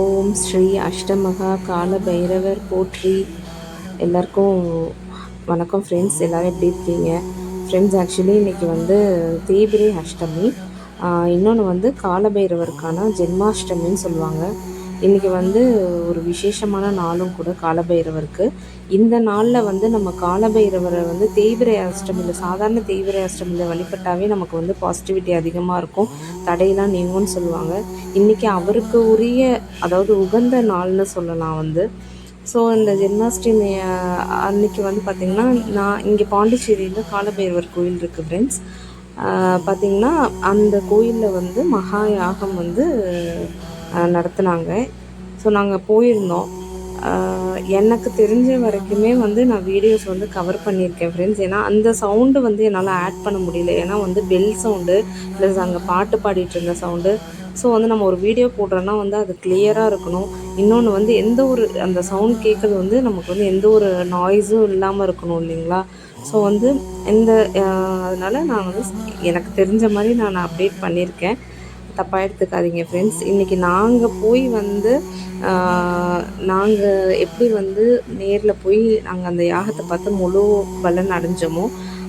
ஓம் ஸ்ரீ அஷ்டமகா கால பைரவர் போற்றி. எல்லாருக்கும் வணக்கம் ஃப்ரெண்ட்ஸ் எல்லோரும் எப்படி இருக்கீங்க? ஃப்ரெண்ட்ஸ் ஆக்சுவலி இன்றைக்கி வந்து தேபிரை அஷ்டமி. இன்னொன்று வந்து காலபைரவருக்கான ஜென்மாஷ்டமின்னு சொல்லுவாங்க. இன்றைக்கி வந்து ஒரு விசேஷமான நாளும் கூட காலபைரவருக்கு. இந்த நாளில் வந்து நம்ம காலபைரவரை வந்து தேய்பிரை அஷ்டமியில் சாதாரண தேய்பிரை அஷ்டமியில் வழிபட்டாவே நமக்கு வந்து பாசிட்டிவிட்டி அதிகமாக இருக்கும். தடையெல்லாம் நீங்கும்னு சொல்லுவாங்க. இன்றைக்கி அவருக்கு உரிய அதாவது உகந்த நாள்னு சொல்லலாம் வந்து. ஸோ இந்த ஜென்மாஷ்டமி அன்னைக்கு வந்து பார்த்திங்கன்னா நான் இங்கே பாண்டிச்சேரியில் காலபைரவர் கோயில் இருக்குது ஃப்ரெண்ட்ஸ் பார்த்திங்கன்னா அந்த கோயிலில் வந்து மகா யாகம் வந்து நடத்துனாங்க. ஸோ நாங்கள் போயிருந்தோம். எனக்கு தெரிஞ்ச வரைக்குமே வந்து நான் வீடியோஸ் வந்து கவர் பண்ணியிருக்கேன் ஃப்ரெண்ட்ஸ் ஏன்னா அந்த சவுண்டு வந்து என்னால் ஆட் பண்ண முடியல. ஏன்னா வந்து பெல் சவுண்டு ப்ளஸ் அங்கே பாட்டு பாடிட்டு இருந்த சவுண்டு ஸோ வந்து நம்ம ஒரு வீடியோ போடுறோன்னா வந்து அது கிளியராக இருக்கணும். இன்னொன்று வந்து எந்த ஒரு அந்த சவுண்ட் கேட்குறது வந்து நமக்கு வந்து எந்த ஒரு நாய்ஸும் இல்லாமல் இருக்கணும் இல்லைங்களா? ஸோ வந்து இந்த அதனால் நான் வந்து எனக்கு தெரிஞ்ச மாதிரி நான் அப்டேட் பண்ணியிருக்கேன். தப்பாக எடுத்துக்காதீங்க ஃப்ரெண்ட்ஸ் இன்றைக்கி நாங்கள் போய் வந்து நாங்கள் எப்படி வந்து நேரில் போய் நாங்கள் அந்த யாகத்தை பார்த்து முழு பலன் அடைஞ்சோமோ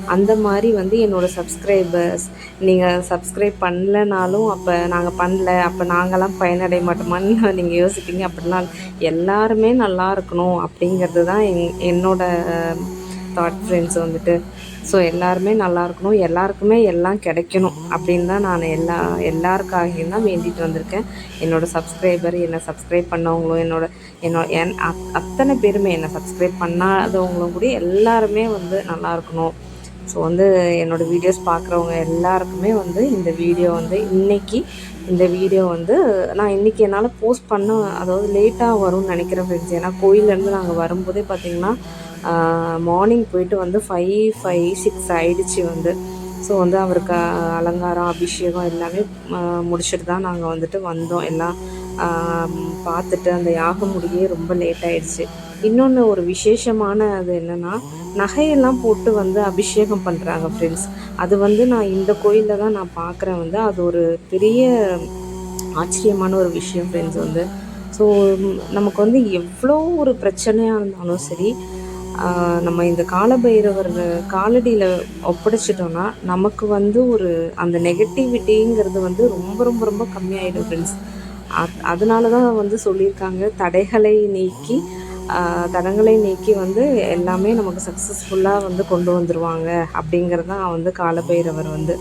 அந்த மாதிரி வந்து என்னோடய சப்ஸ்கிரைபர்ஸ் நீங்கள் சப்ஸ்கிரைப் பண்ணலனாலும் அப்போ நாங்கள் பண்ணல அப்போ நாங்களாம் பயனடைய மாட்டோமான்னு நீங்கள் யோசிப்பீங்க அப்படிலாம் எல்லாருமே நல்லா இருக்கணும் அப்படிங்கிறது தான் என் என்னோடய தாட் ஃப்ரெண்ட்ஸ் வந்துட்டு. ஸோ எல்லாருமே நல்லா இருக்கணும். எல்லாருக்குமே எல்லாம் கிடைக்கணும் அப்படின்னு தான் நான் எல்லா எல்லாருக்காகவும் தான் வேண்டிட்டு வந்திருக்கேன். என்னோடய சப்ஸ்கிரைபர் என்னை சப்ஸ்கிரைப் பண்ணவங்களும் என்னோட என்னோட என் அத்தனை பேருமே என்னை சப்ஸ்கிரைப் பண்ணாதவங்களும் கூட எல்லாருமே வந்து நல்லா இருக்கணும். ஸோ வந்து என்னோடய வீடியோஸ் பார்க்குறவங்க எல்லாருக்குமே வந்து இந்த வீடியோ வந்து இன்றைக்கி இந்த வீடியோ வந்து நான் இன்றைக்கி என்னால் போஸ்ட் பண்ண அதாவது லேட்டாக வரும்னு நினைக்கிறேன் ஃப்ரெண்ட்ஸ் ஏன்னா கோயிலேருந்து நாங்கள் வரும்போதே பார்த்திங்கன்னா மார்னிங் போயிட்டு வந்து ஃபைவ் ஃபைவ் சிக்ஸ் ஆகிடுச்சி வந்து. ஸோ வந்து அவருக்கு அலங்காரம் அபிஷேகம் எல்லாமே முடிச்சுட்டு தான் நாங்கள் வந்துட்டு வந்தோம். எல்லாம் பார்த்துட்டு அந்த யாகம் முடியே ரொம்ப லேட் ஆகிடுச்சு இன்னொன்று ஒரு விசேஷமான அது என்னென்னா நகையெல்லாம் போட்டு வந்து அபிஷேகம் பண்ணுறாங்க ஃப்ரெண்ட்ஸ் அது வந்து நான் இந்த கோயிலில் தான் நான் பார்க்குறேன் வந்து. அது ஒரு பெரிய ஆச்சரியமான ஒரு விஷயம் ஃப்ரெண்ட்ஸ் வந்து. ஸோ நமக்கு வந்து எவ்வளோ ஒரு பிரச்சனையாக இருந்தாலும் சரி நம்ம இந்த காலபைரவர் காலடியில் ஒப்படைச்சிட்டோன்னா நமக்கு வந்து ஒரு அந்த நெகட்டிவிட்டிங்கிறது வந்து ரொம்ப ரொம்ப ரொம்ப கம்மியாயிடும் ஃப்ரெண்ட்ஸ் அதனால தான் வந்து சொல்லியிருக்காங்க தடைகளை நீக்கி தடங்களை நீக்கி வந்து எல்லாமே நமக்கு சக்ஸஸ்ஃபுல்லாக வந்து கொண்டு வந்துடுவாங்க அப்படிங்கிறது தான் வந்து காலபைரவர் வந்து.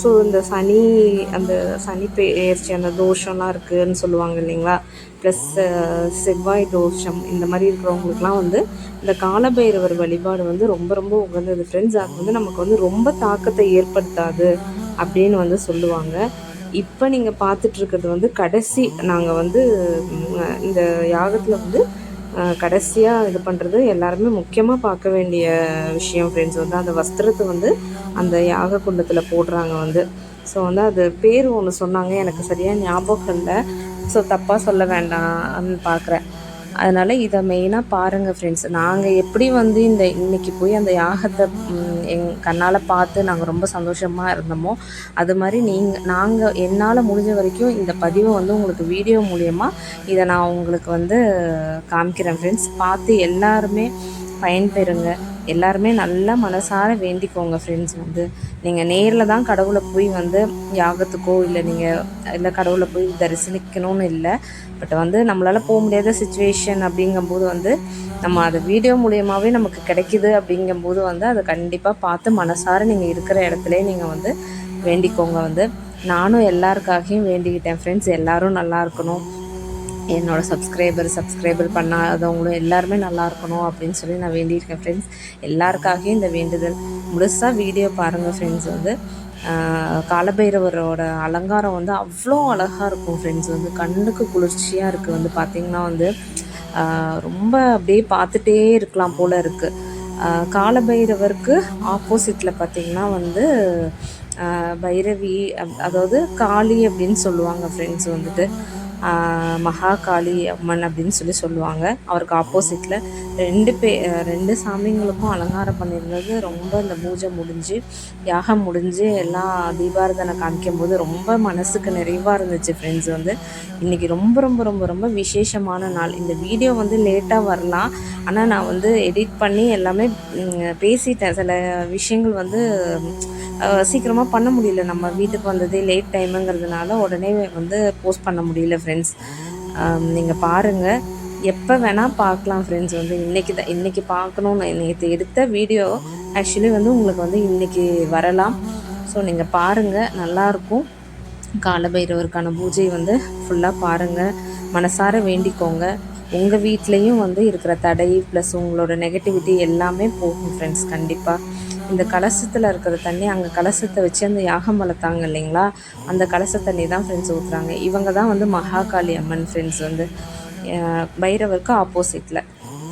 ஸோ இந்த சனி அந்த சனி பெயர்ச்சி அந்த தோஷம்லாம் இருக்குதுன்னு சொல்லுவாங்க இல்லைங்களா? ப்ளஸ் செவ்வாய் தோஷம் இந்த மாதிரி இருக்கிறவங்களுக்குலாம் வந்து இந்த காலபைரவர் வழிபாடு வந்து ரொம்ப ரொம்ப உகந்தது. ஃப்ரெண்ட்ஸ் அது வந்து நமக்கு வந்து ரொம்ப தாக்கத்தை ஏற்படுத்தாது அப்படின்னு வந்து சொல்லுவாங்க. இப்போ நீங்கள் பார்த்துட்ருக்கிறது வந்து கடைசி நாங்கள் வந்து இந்த யாகத்தில் வந்து கடைசியாக இது பண்ணுறது எல்லாருமே முக்கியமாக பார்க்க வேண்டிய விஷயம் ஃப்ரெண்ட்ஸ் வந்து அந்த வஸ்திரத்தை வந்து அந்த யாக குண்டத்தில் போடுறாங்க வந்து. ஸோ வந்து அது பேர் ஒன்று சொன்னாங்க எனக்கு சரியாக ஞாபகம் இல்லை. ஸோ தப்பாக சொல்ல வேண்டாம்னு பார்க்குறேன் அதனால் இதை மெயினாக பாருங்கள் ஃப்ரெண்ட்ஸ் நாங்கள் எப்படி வந்து இந்த இன்றைக்கி போய் அந்த யாகத்தை எங் கண்ணால் பார்த்து நாங்கள் ரொம்ப சந்தோஷமாக இருந்தோமோ அது மாதிரி நீங்கள் நாங்கள் என்னால் முடிஞ்ச வரைக்கும் இந்த பதிவை வந்து உங்களுக்கு வீடியோ மூலயமா இதை நான் உங்களுக்கு வந்து காமிக்கிறேன் ஃப்ரெண்ட்ஸ் பார்த்து எல்லாருமே பயன்பெறுங்க. எல்லாருமே நல்லா மனசார வேண்டிக்கோங்க ஃப்ரெண்ட்ஸ் வந்து. நீங்கள் நேரில் தான் கடவுளை போய் வந்து யாகத்துக்கோ இல்லை நீங்கள் இல்லை கடவுளை போய் தரிசனிக்கணும்னு இல்லை. பட் வந்து நம்மளால் போக முடியாத சுச்சுவேஷன் அப்படிங்கும்போது வந்து நம்ம அதை வீடியோ மூலியமாகவே நமக்கு கிடைக்கிது அப்படிங்கும்போது வந்து அதை கண்டிப்பாக பார்த்து மனசார நீங்கள் இருக்கிற இடத்துல நீங்கள் வந்து வேண்டிக்கோங்க வந்து. நானும் எல்லாருக்காகவும் வேண்டிக்கிட்டேன் ஃப்ரெண்ட்ஸ் எல்லோரும் நல்லா இருக்கணும். என்னோடய சப்ஸ்கிரைபர் சப்ஸ்கிரைபர் பண்ணாதவங்களும் எல்லாருமே நல்லா இருக்கணும் அப்படின்னு சொல்லி நான் வேண்டியிருக்கேன் ஃப்ரெண்ட்ஸ் எல்லாருக்காகவும் இந்த வேண்டுதல். முழுசாக வீடியோ பாருங்கள் ஃப்ரெண்ட்ஸ் வந்து. காலபைரவரோட அலங்காரம் வந்து அவ்வளோ அழகாக இருக்கும் ஃப்ரெண்ட்ஸ் வந்து. கண்ணுக்கு குளிர்ச்சியாக இருக்குது வந்து. பார்த்திங்கன்னா வந்து ரொம்ப அப்படியே பார்த்துட்டே இருக்கலாம் போல் இருக்குது காலபைரவருக்கு ஆப்போசிட்டில் பார்த்திங்கன்னா வந்து பைரவி அதாவது காளி அப்படின்னு சொல்லுவாங்க ஃப்ரெண்ட்ஸ் வந்துட்டு. மகாகாளி அம்மன் அப்படின்னு சொல்லி சொல்லுவாங்க. அவருக்கு ஆப்போசிட்டில் ரெண்டு பே ரெண்டு சாமிங்களுக்கும் அலங்காரம் பண்ணியிருந்தது. ரொம்ப இந்த பூஜை முடிஞ்சு யாகம் முடிஞ்சு எல்லாம் தீபாரதனை காமிக்கும் போது ரொம்ப மனசுக்கு நிறைவாக இருந்துச்சு ஃப்ரெண்ட்ஸ் வந்து. இன்றைக்கி ரொம்ப ரொம்ப ரொம்ப ரொம்ப விசேஷமான நாள். இந்த வீடியோ வந்து லேட்டாக வரலாம். ஆனால் நான் வந்து எடிட் பண்ணி எல்லாமே பேசிட்டேன். சில விஷயங்கள் வந்து சீக்கிரமாக பண்ண முடியல. நம்ம வீட்டுக்கு வந்ததே லேட் டைமுங்கிறதுனால உடனே வந்து போஸ்ட் பண்ண முடியல ஃப்ரெண்ட்ஸ் um, நீங்கள் பாருங்கள் எப்போ வேணால் பார்க்கலாம் ஃப்ரெண்ட்ஸ் வந்து இன்றைக்கி தான் இன்றைக்கி பார்க்கணுன்னு நேற்று எடுத்த வீடியோ ஆக்சுவலி வந்து உங்களுக்கு வந்து இன்றைக்கி வரலாம். ஸோ நீங்கள் பாருங்கள் நல்லாயிருக்கும் காலபைரவருக்கான பூஜை வந்து ஃபுல்லாக பாருங்கள் மனசார வேண்டிக்கோங்க. உங்கள் வீட்லேயும் வந்து இருக்கிற தடை ப்ளஸ் உங்களோட நெகட்டிவிட்டி எல்லாமே போகும் ஃப்ரெண்ட்ஸ் கண்டிப்பாக இந்த கலசத்தில் இருக்கிற தண்ணி அங்கே கலசத்தை வச்சு அந்த யாகம் வளர்த்தாங்க இல்லைங்களா? அந்த கலச தண்ணி தான் ஃப்ரெண்ட்ஸ் ஊற்றுறாங்க இவங்க தான் வந்து மகாகாளி அம்மன் ஃப்ரெண்ட்ஸ் வந்து பைரவருக்கு ஆப்போசிட்டில்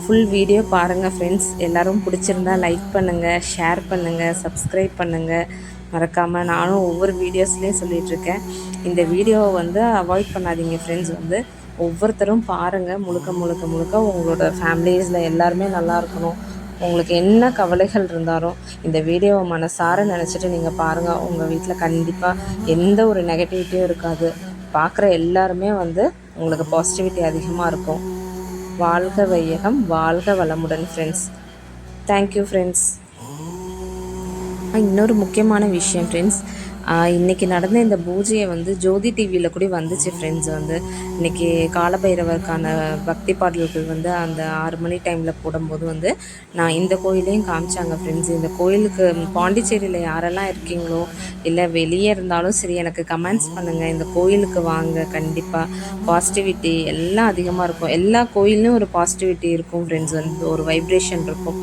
ஃபுல் வீடியோ பாருங்கள் ஃப்ரெண்ட்ஸ் எல்லோரும் பிடிச்சிருந்தா லைக் பண்ணுங்கள் ஷேர் பண்ணுங்கள் சப்ஸ்கிரைப் பண்ணுங்கள் மறக்காமல் நானும் ஒவ்வொரு வீடியோஸ்லேயும் சொல்லிகிட்ருக்கேன் இந்த வீடியோவை வந்து அவாய்ட் பண்ணாதீங்க ஃப்ரெண்ட்ஸ் வந்து. ஒவ்வொருத்தரும் பாருங்கள் முழுக்க முழுக்க முழுக்க உங்களோட ஃபேமிலிஸில் எல்லாருமே நல்லா இருக்கணும். உங்களுக்கு என்ன கவலைகள் இருந்தாலும் இந்த வீடியோவை மனசார நினச்சிட்டு நீங்கள் பாருங்கள் உங்கள் வீட்டில் கண்டிப்பாக எந்த ஒரு நெகட்டிவிட்டியும் இருக்காது. பார்க்குற எல்லாருமே வந்து உங்களுக்கு பாசிட்டிவிட்டி அதிகமாக இருக்கும். வாழ்க வையகம் வாழ்க வளமுடன் ஃப்ரெண்ட்ஸ் தேங்க்யூ ஃப்ரெண்ட்ஸ் இன்னொரு முக்கியமான விஷயம் ஃப்ரெண்ட்ஸ் இன்றைக்கி நடந்த இந்த பூஜையை வந்து ஜோதி டிவியில் கூட வந்துச்சு ஃப்ரெண்ட்ஸ் வந்து. இன்றைக்கி காலபைரவருக்கான பக்தி பாடல்கள் வந்து அந்த ஆறு மணி டைமில் போடும்போது வந்து நான் இந்த கோயிலையும் காமிச்சாங்க ஃப்ரெண்ட்ஸ் இந்த கோயிலுக்கு பாண்டிச்சேரியில் யாரெல்லாம் இருக்கீங்களோ இல்லை வெளியே இருந்தாலும் சரி எனக்கு கமெண்ட்ஸ் பண்ணுங்கள் இந்த கோயிலுக்கு வாங்க கண்டிப்பாக பாசிட்டிவிட்டி எல்லாம் அதிகமாக இருக்கும். எல்லா கோயிலும் ஒரு பாசிட்டிவிட்டி இருக்கும் ஃப்ரெண்ட்ஸ் வந்து ஒரு வைப்ரேஷன் இருக்கும்.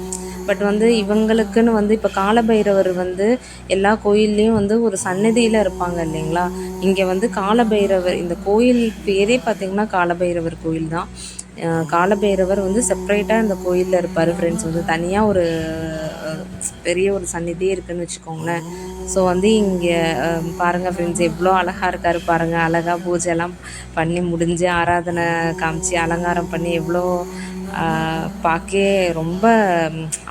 பட் வந்து இவங்களுக்குன்னு வந்து இப்போ காலபைரவர் வந்து எல்லா கோயில்லையும் வந்து ஒரு சன்னதியில் இருப்பாங்க இல்லைங்களா? இங்கே வந்து காலபைரவர் இந்த கோயில் பேரே பார்த்திங்கன்னா காலபைரவர் கோயில் தான். காலபைரவர் வந்து செப்பரேட்டாக இந்த கோயிலில் இருப்பார் ஃப்ரெண்ட்ஸ் வந்து தனியாக ஒரு பெரிய ஒரு சந்நிதியே இருக்குன்னு வச்சுக்கோங்களேன். ஸோ வந்து இங்கே பாருங்கள் ஃப்ரெண்ட்ஸ் எவ்வளோ அழகாக இருக்கார் பாருங்கள் அழகாக பூஜைலாம் பண்ணி முடிஞ்சு ஆராதனை காமிச்சு அலங்காரம் பண்ணி எவ்வளோ பார்க்க ரொம்ப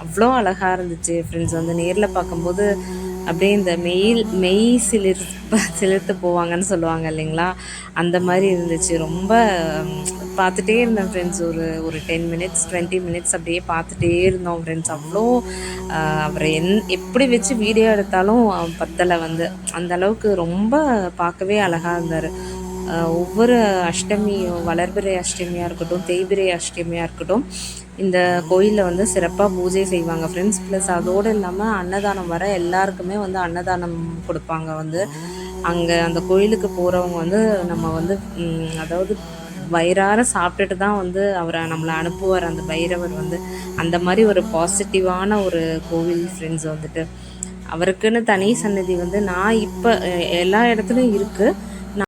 அவ்வளோ அழகாக இருந்துச்சு. ஃப்ரெண்ட்ஸ் வந்து நேரில் பார்க்கும்போது அப்படியே இந்த மெயில் மெய் சிலிர் சிலிர்த்து போவாங்கன்னு சொல்லுவாங்க இல்லைங்களா? அந்த மாதிரி இருந்துச்சு. ரொம்ப பார்த்துட்டே இருந்தேன் ஃப்ரெண்ட்ஸ் ஒரு ஒரு டென் மினிட்ஸ் டுவெண்ட்டி மினிட்ஸ் அப்படியே பார்த்துட்டே இருந்தோம் ஃப்ரெண்ட்ஸ் அவ்வளோ அவரை என் எப்படி வச்சு வீடியோ எடுத்தாலும் பத்தலை வந்து. அந்த அளவுக்கு ரொம்ப பார்க்கவே அழகாக இருந்தார். ஒவ்வொரு அஷ்டமியும் வளர்பிறை அஷ்டமியாக இருக்கட்டும் தேய்பிரை அஷ்டமியாக இருக்கட்டும் இந்த கோயிலில் வந்து சிறப்பாக பூஜை செய்வாங்க ஃப்ரெண்ட்ஸ் ப்ளஸ் அதோடு இல்லாமல் அன்னதானம் வர எல்லாருக்குமே வந்து அன்னதானம் கொடுப்பாங்க வந்து. அங்கே அந்த கோயிலுக்கு போகிறவங்க வந்து நம்ம வந்து அதாவது வயிறார சாப்பிட்டுட்டு தான் வந்து அவரை நம்மளை அனுப்புவார் அந்த பைரவர் வந்து. அந்த மாதிரி ஒரு பாசிட்டிவான ஒரு கோவில் ஃப்ரெண்ட்ஸ் வந்துட்டு. அவருக்குன்னு தனி சன்னதி வந்து நான் இப்போ எல்லா இடத்துலையும் இருக்குது